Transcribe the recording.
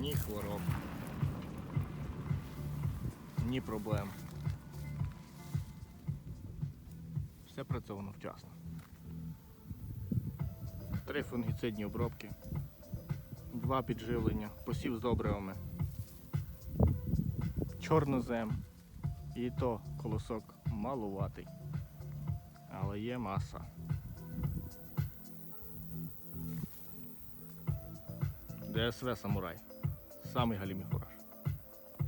ні хвороб, ні проблем. Все працьовано вчасно. Три фунгіцидні обробки, два підживлення, посів з добривами, чорнозем і то колосок малуватий, але є маса. ДСВ самурай самий Галіміхураш.